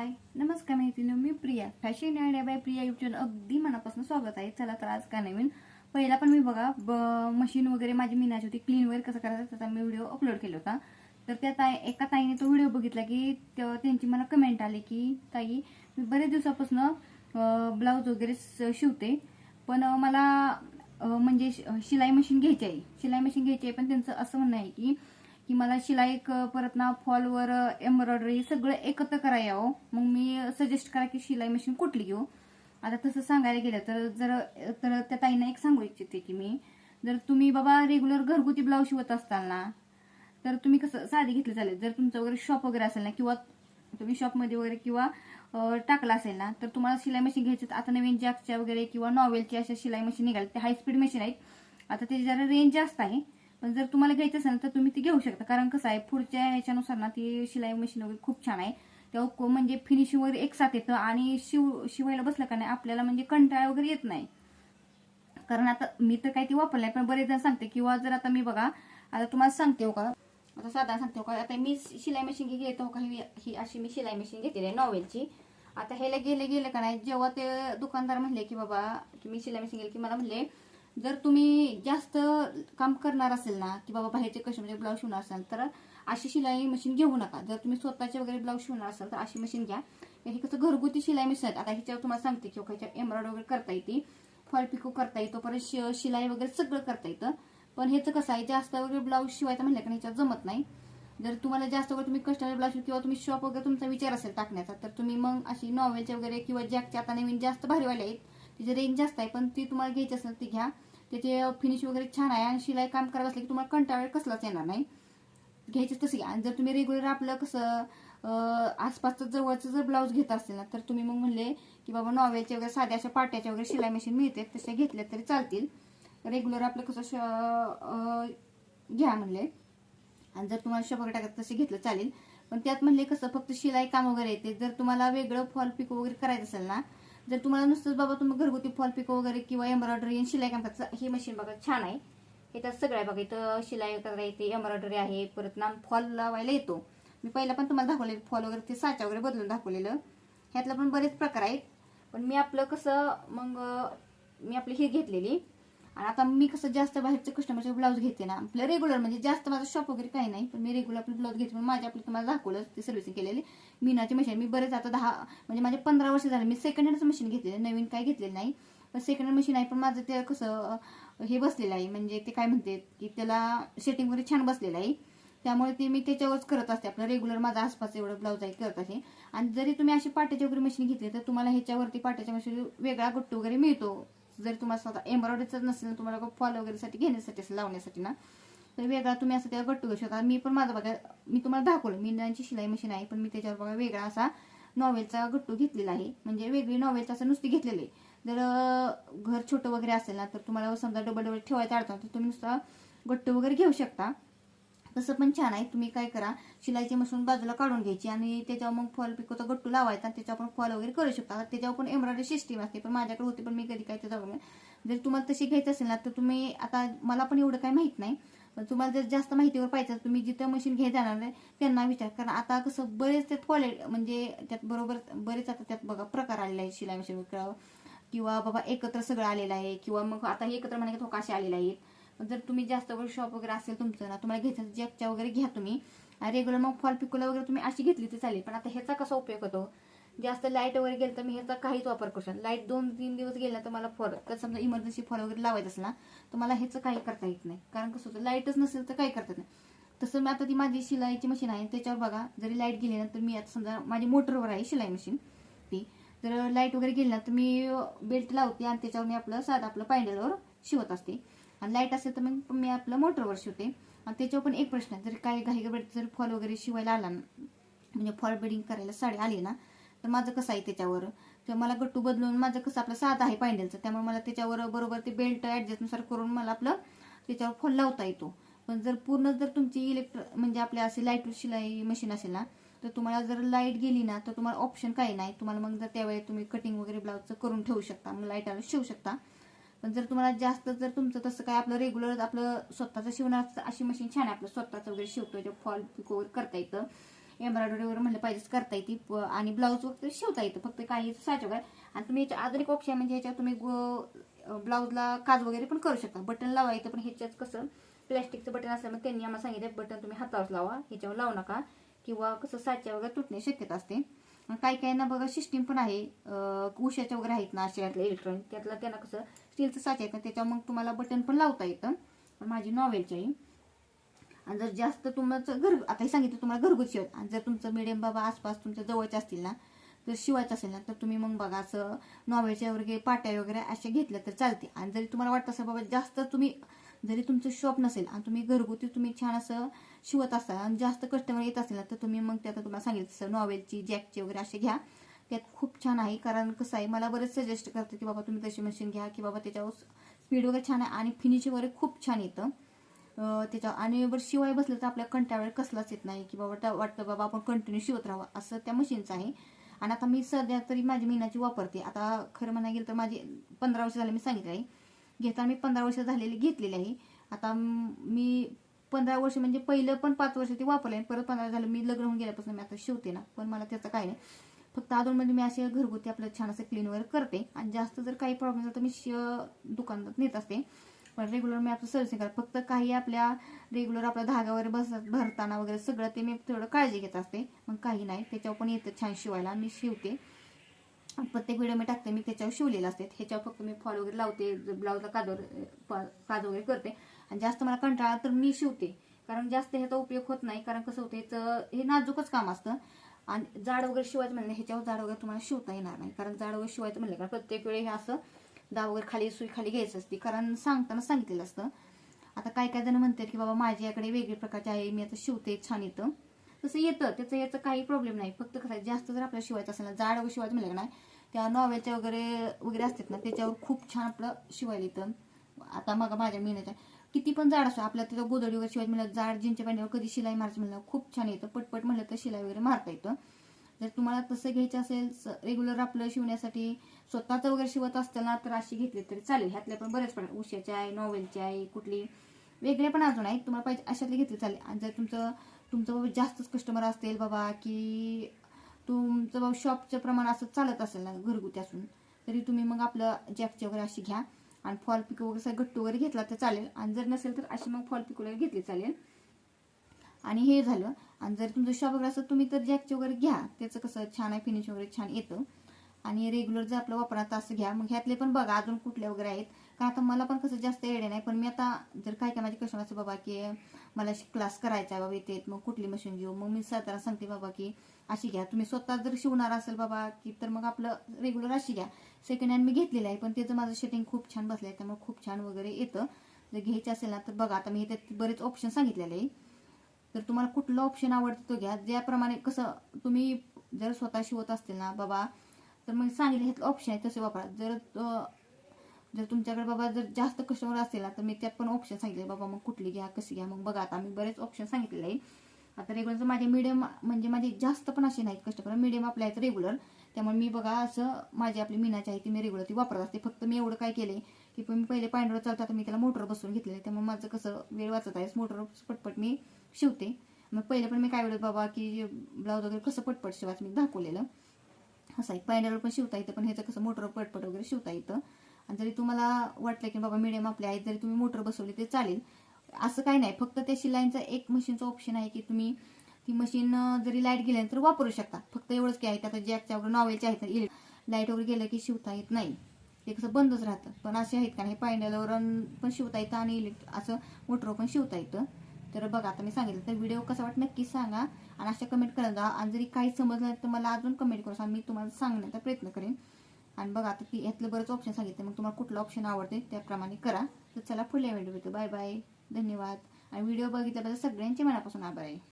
हाय नमस्कार मैत्रिणी मी Priya. Fashion idea by Priya YouTube अगदी मनापासून स्वागत आहे. चला तर आज का नवीन? पहिला पण मी बघा ब- मशीन वगैरे माझी मिनाची होती. क्लीन वगैरे कसं करायचं त्याचा मी व्हिडिओ अपलोड केला होता. तर त्या ताई एका ताईने तो व्हिडिओ बघितला की त्यांची मला कमेंट आली की ताई मी बरेच दिवसापासून ब्लाऊज वगैरे शिवते. पण मला म्हणजे शिलाई मशीन घ्यायची आहे. शिलाई मशीन घ्यायची आहे पण त्यांचं असं म्हणणं आहे की की मला शिलाई क- परत ना फॉलवर एम्ब्रॉयडरी सगळं एकत्र करायला यावं. मग मी सजेस्ट करा की शिलाई मशीन कुठली घेऊ. आता तसं सांगायला गेलं तर जर तर त्या ताईंना एक सांगू इच्छिते की मी जर तुम्ही बाबा रेग्युलर घरगुती ब्लाऊज शिवत असताल ना तर तुम्ही कसं साधी घेतली चालेल. जर तुमचं वगैरे शॉप वगैरे असेल ना किंवा तुम्ही शॉपमध्ये वगैरे किंवा टाकला असेल ना तर तुम्हाला शिलाई मशीन घ्यायची तर आता नवीन जॅकच्या वगैरे किंवा नॉवेलची अशा शिलाई मशीन निघाल्या. ते हाय स्पीड मशीन आहेत. आता त्याची जरा रेंज जास्त आहे. पण जर तुम्हाला घ्यायचं असेल तर तुम्ही ती घेऊ शकता. कारण कसं आहे पुढच्या ह्याच्यानुसार ना ती शिलाई मशीन वगैरे खूप छान आहे. तेव्हा म्हणजे फिनिशिंग वगैरे एक साथ येतं आणि शिव शिवायला बसलं का नाही आपल्याला म्हणजे कंटाळा वगैरे येत नाही. कारण आता मी तर काही ती वापरलंय पण बरेच जण सांगते. किंवा जर आता मी बघा आता तुम्हाला सांगते हो का. आता साधा सांगते हो का आता मी शिलाई मशीन घेतो हो का ही ही अशी मी शिलाई मशीन घेतलेली आहे नॉवेलची आता ह्याला गेले गेले का नाही जेव्हा ते दुकानदार म्हणले की बाबा की मी शिलाई मशीन गेले की मला म्हणले जर तुम्ही जास्त काम करणार असेल ना की बाबा बाहेरचे कस्टमरचे ब्लाऊज शिवणार असाल तर अशी शिलाई मशीन घेऊ नका. जर तुम्ही स्वतःचे वगैरे ब्लाऊज शिवणार असाल तर अशी मशीन घ्या. हे कसं घरगुती शिलाई मशीन आहेत. आता ह्याच्यावर तुम्हाला सांगते की ह्याच्या एम्ब्रॉयडरी वगैरे करता येते फॉल पिको करता येतो परत शि- शिलाई वगैरे सगळं करता येतं. पण ह्याचं कसं आहे जास्त वगैरे ब्लाऊज शिवायचं म्हणलं का ह्याच्यात जमत नाही. जर तुम्हाला जास्त वगैरे तुम्ही कस्टमर ब्लाऊज किंवा तुम्ही शॉप वगैरे तुमचा विचार असेल टाकण्याचा तर तुम्ही मग अशी नॉवेलचे वगैरे किंवा जॅकचे आता नवीन जास्त भारीवाले आहेत तिची रेंज जास्त आहे पण ती तुम्हाला घ्यायची असेल ती घ्या. त्याचे फिनिश वगैरे छान आहे आणि शिलाई काम करायला असलं की तुम्हाला कंटाळ कसलाच येणार नाही. घ्यायचीच तशी घ्या. आणि जर तुम्ही रेग्युलर आपलं कसं आसपासचं जवळचं जर ब्लाऊज घेत असेल ना तर तुम्ही मग म्हणले की बाबा नॉवेलचे वगैरे साध्या अशा पाट्याच्या वगैरे शिलाई मशीन मिळते तशा घेतल्या तरी चालतील. रेग्युलर आपलं कसं श- घ्या म्हणले. आणि जर तुम्हाला शॉप टाकत तसे घेतलं चालेल. पण त्यात म्हणले कसं फक्त शिलाई काम वगैरे येते जर तुम्हाला वेगळं फॉल पिको वगैरे करायचं असेल ना जर तुम्हाला नुसतंच बाबा तुम्ही घरगुती फॉल पिको वगैरे किंवा एम्ब्रॉयडरी आणि शिलाई काम करता हे मशीन बघा छान आहे. हे सगळं आहे बघा इथं शिलाई करायला येते एम्ब्रॉयडरी आहे परत ना फॉल लावायला येतो. मी पहिला पण तुम्हाला दाखवलेलं फॉल वगैरे ते साचा वगैरे बदलून दाखवलेलं. ह्यातलं पण बरेच प्रकार आहेत. पण मी आपलं कसं मग मी आपली ही घेतलेली. आणि आता मी कसं जास्त बाहेरचे कस्टमरचे ब्लाऊज घेते ना आपलं रेग्युलर म्हणजे जास्त माझं शॉप वगैरे काही नाही पण मी रेग्युलर आपलं ब्लाऊज घेते. पण माझ्या आपली तुम्हाला दाखवलं ते सर्व्हिसिंग केलेली. मीनाची मशीन मी बरेच आता दहा म्हणजे माझे पंधरा वर्ष झाले मी सेकंड हँडचं मशीन घेतलेले नवीन काय घेतलेलं नाही पण सेकंड हँड मशीन आहे. पण माझं ते कसं हे बसलेलं आहे. म्हणजे ते काय म्हणते की त्याला सेटिंग वगैरे छान बसलेलं आहे. त्यामुळे ते मी त्याच्यावरच करत असते. आपलं रेग्युलर माझा आसपास एवढं ब्लाऊज आहे करत असते आणि जरी तुम्ही अशी पाट्याची वगैरे मशीन घेतली तर तुम्हाला ह्याच्यावरती पाट्याच्या मशीन वेगळा गट्टू वगैरे मिळतो. जर तुम्हाला स्वतः एम्ब्रॉयडरीचं नसेल तुम्हाला फॉल वगैरेसाठी घेण्यासाठी असेल लावण्यासाठी ना तर वेगळा तुम्ही असं त्याला गट्टू घेऊ शकता. मी पण माझं बघा मी तुम्हाला दाखवलं मीनाची शिलाई मशीन आहे पण मी त्याच्यावर बघा वेगळा असा नॉवेलचा गट्टू घेतलेला आहे. म्हणजे वेगळी नॉवेलचा असं नुसती घेतलेली आहे. जर घर छोटं वगैरे असेल ना तर तुम्हाला समजा डबल डबल ठेवायचं अडचण तर तुम्ही नुसता गट्टू वगैरे घेऊ शकता. तसं पण छान आहे. तुम्ही काय करा शिलाईची मशीन बाजूला काढून घ्यायची आणि त्याच्यावर मग फॉल पिकोचा गट्टू लावायचा आणि त्याच्यावर पण फॉल वगैरे करू शकता. त्याच्यावर पण एम्ब्रॉयडरी सिस्टीम असते पण माझ्याकडे होते पण मी कधी काय त्याच्यावर जर तुम्हाला तशी घ्यायचं असेल ना तर तुम्ही आता मला पण एवढं काही माहीत नाही. पण तुम्हाला जर जास्त माहितीवर पाहिजे तुम्ही जिथं मशीन घेत जाणार आहे त्यांना विचार कारण आता कसं बरेच त्यात क्वालिटी म्हणजे त्यात बरोबर बरेच आता त्यात बघा प्रकार आलेले आहेत शिलाई मशीन किंवा बाबा एकत्र सगळं आलेलं आहे किंवा मग आता हे एकत्र म्हणे थोकाशे आलेले आहेत जर तुम्ही जास्त वेळ शॉप वगैरे असेल तुमचं ना तुम्हाला घ्यायचं जॅकच्या वगैरे घ्या तुम्ही. रेग्युलर मग फॉल पिकोला वगैरे तुम्ही अशी घेतली तर चालेल. पण आता ह्याचा कसा उपयोग होतो? जास्त लाइट वगैरे गेलं तर मी ह्याचा काहीच वापर करू शकतो लाइट दोन तीन दिवस गेला तर मला फॉल तर समजा इमर्जन्सी फॉल वगैरे लावायचं असला तर मला ह्याचं काही करता येत नाही. कारण कसं होतं लाईटच नसेल तर काही करता येत नाही. तसं मी आता ती माझी शिलाईची मशीन आहे त्याच्यावर बघा जरी लाइट गेली ना तर मी आता समजा माझी मोटरवर आहे शिलाई मशीन ती. जर लाइट वगैरे गेली ना तर मी बेल्ट लावते आणि त्याच्यावर मी आपलं साधं आपलं पायंडलवर शिवत असते. आणि लाइट असेल तर मग मी आपलं मोटरवर शिवते. आणि त्याच्यावर पण एक प्रश्न आहे जर काही घाई गडबडीत जर फॉल वगैरे शिवायला आला ना म्हणजे फॉल बेडिंग करायला साडी आली ना तर माझं कसं आहे त्याच्यावर? तर मला गट्टू बदलून माझं कसं आपलं साधं आहे पायंडलचं त्यामुळे मला त्याच्यावर बरोबर ते बेल्ट ॲडजस्टनुसार करून मला आपलं त्याच्यावर फॉल लावता येतो. पण जर पूर्ण जर तुमची इलेक्ट्र म्हणजे आपल्या असे लाइट शिलाई मशीन असेल ना तर तुम्हाला जर लाइट गेली ना तर तुम्हाला ऑप्शन काही नाही. तुम्हाला मग जर त्यावेळी तुम्ही कटिंग वगैरे ब्लाऊजचं करून ठेवू शकता मग लाइट आलं शिवू शकता. पण जर तुम्हाला जास्त जर तुमचं तसं काय आपलं रेग्युलर आपलं स्वतःचं शिवणार अशी मशीन छान आहे आपलं स्वतःचं वगैरे शिवतो फॉल पिकोवर वगैरे करता येतं. एम्ब्रॉयडरी वगैरे म्हणलं पाहिजेच करता येते. प- आणि ब्लाऊज वगैरे शिवता येतं फक्त काही साच वगैरे. आणि तुम्ही याच्या आधुनिक एक ऑप्शन म्हणजे ह्याच्यावर तुम्ही ब्लाऊजला काज वगैरे पण करू शकता. बटन लावायचं पण ह्याच्यात कसं प्लॅस्टिकचं बटन असल्यामुळे त्यांनी आम्हाला सांगितलं बटन तुम्ही हातावर लावा ह्याच्यावर लावू नका. किंवा कसं साच्या वगैरे तुटण्याची शक्यता असते. मग काही काही ना बघा सिस्टीम पण आहे. उशाच्या वगैरे आहेत ना अशा इलेक्ट्रॉनिक त्यातला त्यांना कसं स्टीलचं साच आहेत ना त्याच्यावर मग तुम्हाला बटन पण लावता येतं. पण माझी नॉवेलची आहे. आणि जर जास्त तुमचं घर आता हे सांगितलं तुम्हाला घरगुती शिवत आणि जर तुमचं मिडियम बाबा आसपास तुमच्या जवळचे असतील ना जर शिवायचं असेल ना तर तुम्ही मग बघा असं नॉवेलच्या वगैरे पाट्या वगैरे अशा घेतल्या तर चालते आणि जरी तुम्हाला वाटत असेल बाबा जास्त तुम्ही जरी तुमचं शॉप नसेल आणि तुम्ही घरगुती तुम्ही छान असं शिवत असाल आणि जास्त कस्टमर येत असेल ना तर तुम्ही मग त्यात तुम्हाला सांगितलं तसं नॉवेलची जॅकची वगैरे असे घ्या. त्यात खूप छान आहे कारण कसं आहे मला बरेच सजेस्ट करते की बाबा तुम्ही तशी मशीन घ्या की बाबा त्याच्यावर स्पीड वगैरे छान आहे आणि फिनिशिंग वगैरे खूप छान येतं. त्याच्या आणि बरं शिवाय बसलं तर आपल्या कंटाळ कसलाच येत नाही की बाबा वाटतं बाबा आपण कंटिन्यू शिवत राहावं असं त्या मशीनचं आहे. आणि आता मी सध्या तरी माझी मीनाची वापरते आता खरं म्हणायला गेलं तर माझी पंधरा वर्ष झाले मी सांगितलं आहे घेताना मी पंधरा वर्ष झालेली घेतलेली आहे. आता मी पंधरा वर्ष म्हणजे पहिलं पण पाच वर्ष ते वापरले परत पंधरा झालं मी लग्न होऊन गेल्यापासून मी आता शिवते ना. पण मला त्याचं काय नाही. फक्त अजून म्हणजे मी असे घरगुती आपलं छान असं क्लीन वगैरे करते. आणि जास्त जर काही प्रॉब्लेम झाला तर मी श- दुकानात नेत असते. पण रेग्युलर मी आपलं सर्व्हिसिंग करते. फक्त काही आपल्या रेग्युलर आपल्या धागा वगैरे बस भरताना वगैरे सगळं ते मी थोडं काळजी घेत असते. मग काही नाही. त्याच्यावर पण येतं छान शिवायला. मी शिवते. प्रत्येक व्हिडिओ मी टाकते मी त्याच्यावर शिवलेलं असते. ह्याच्यावर फक्त मी फॉल वगैरे लावते ब्लाऊजला काजवर काज वगैरे करते. आणि जास्त मला कंटाळा तर मी शिवते. कारण जास्त ह्याचा उपयोग होत नाही. कारण कसं होतं ह्याचं हे नाजूकच काम असतं. आणि जाड वगैरे शिवायचं म्हणलं ह्याच्यावर जाड वगैरे तुम्हाला शिवता येणार नाही. कारण जाड वगैरे शिवायचं म्हणलं कारण प्रत्येक वेळी हे असं दाव वगैरे खाली सुई खाली घ्यायचं असते. कारण सांगताना सांगितलेलं असतं. आता काय काय जण म्हणतात की बाबा माझ्याकडे वेगळ्या प्रकारचे आहे. मी आता शिवते छान येतं तसं येतं. त्याचं याचं काही प्रॉब्लेम नाही. फक्त कसं जास्त जर आपल्याला शिवायचं असेल ना जाड शिवायचं म्हणलं नाही त्या नॉवेलच्या वगैरे वगैरे असतात ना त्याच्यावर खूप छान आपलं शिवायला येतं. आता मग माझ्या मिळण्याच्या किती पण जाड असो आपल्या त्याचं गोदडी वगैरे शिवायचं म्हणलं जाड जीनच्या पॅन्टवर कधी शिलाई मारायचं म्हणलं खूप छान येतं. पटपट म्हणलं तर शिलाई वगैरे मारता येतं. जर तुम्हाला तसं घ्यायचं असेल रेग्युलर आपलं शिवण्यासाठी स्वतःचं वगैरे शिवत असताना तर अशी घेतली तरी चालेल. ह्यातल्या पण बरेच पण उशाच्या आहे नॉवेलच्या आहे कुठली वेगळे पण अजून आहेत. तुम्हाला पाहिजे अशातले घेतले चालेल. आणि जर तुमचं तुमचं बाबा जास्तच कस्टमर असतील बाबा की तुमचं बाबा शॉपचं प्रमाण असं चालत असेल ना घरगुती असून तरी तुम्ही मग आपलं जॅकची वगैरे अशी घ्या. आणि फॉल पिको वगैरे असं गट्टू वगैरे घेतला तर चालेल. आणि जर नसेल तर अशी मग फॉल पिको वगैरे घेतली चालेल. आणि हे झालं. आणि जर तुमचं शॉप वगैरे असं तुम्ही तर जॅकचे वगैरे घ्या. त्याचं कसं छान आहे फिनिश वगैरे छान येतं. आणि रेग्युलर जर आपलं वापरात असं घ्या. मग ह्यातले पण बघा अजून कुठले वगैरे आहेत. का आता मला पण कसं जास्त येडे नाही पण मी आता जर काय काय माझे कस्टमर असते बाबा की मला क्लास करायचा आहे बाबा इथे मग कुठली मशीन घेऊ? मग मी सातारा सांगते बाबा की अशी घ्या. तुम्ही स्वतः जर शिवणार असेल बाबा की तर मग आपलं रेग्युलर अशी घ्या. सेकंड हँड मी घेतलेलं आहे पण त्याचं माझं शेटिंग खूप छान बसलं आहे त्यामुळे खूप छान वगैरे येतं. जर घ्यायचं असेल ना तर बघा आता मी त्यात बरेच ऑप्शन सांगितलेले आहे. तर तुम्हाला कुठलं ऑप्शन आवडतं तो घ्या. ज्याप्रमाणे कसं तुम्ही जर स्वतः शिवत असतील ना बाबा तर मग सांगितलं ह्यातलं ऑप्शन आहे तसे वापरा. जर जर तुमच्याकडे बाबा जर जास्त कस्टमर असेल ना तर मी त्यात पण ऑप्शन सांगितले बाबा मग कुठली घ्या कशी घ्या मग बघा. आता मी बरेच ऑप्शन सांगितलेले आहे. आता रेग्युलर माझे मिडियम म्हणजे माझे जास्त पण असे नाहीत कस्टमर मिडियम आपले आहेत रेग्युलर त्यामुळे मी बघा असं माझी आपली मीनाची आहे ती मी रेग्युलर ती वापरत असते. फक्त मी एवढं काय केले की पण मी पहिले पांढरं चालतं आता मी त्याला मोटर बसवून घेतलेलं आहे. त्यामुळे माझं कसं वेळ वाचत आहे मोटर पटपट मी शिवते. मग पहिले पण मी काय वेळ बाबा की ब्लाऊज वगैरे कसं पटपट शिवायचं मी दाखवलेलं. असं आहे. पायनरवर पण शिवता येतं पण ह्याचं कसं मोटर पटपट वगैरे शिवता येतं. आणि जरी तुम्हाला वाटलं की बाबा मिडियम आपले आहेत जरी तुम्ही मोटर बसवली ते चालेल. असं काही नाही. फक्त त्या शिलाईंचा एक मशीनचा ऑप्शन आहे की तुम्ही ती मशीन जरी लाइट गेल्यानंतर वापरू शकता. फक्त एवढंच की आहे आता जॅकच्या वगैरे नॉवेलचे आहेत तर लाइट वगैरे गेलं की शिवता येत नाही. ते कसं बंदच राहतं. पण असे आहेत का नाही पायंड्यावर पण शिवता येतं आणि इलेक्ट्रिक असं मोटर पण शिवता येतं. तर बघा आता मी सांगितलं तर व्हिडिओ कसा वाटत नक्की सांगा. आणि अशा कमेंट करत जा आणि जरी काही समजलं तर मला अजून कमेंट करू. मी तुम्हाला सांगण्याचा प्रयत्न करेन. आणि बघा आता ती यातलं बरंच ऑप्शन सांगितलं. मग तुम्हाला कुठलं ऑप्शन आवडते त्याप्रमाणे करा. तर चला पुढल्या व्हिडिओ भेटू बाय बाय धन्यवाद. आणि व्हिडिओ बघितल्याबद्दल सगळ्यांचे मनापासून आभार आहे.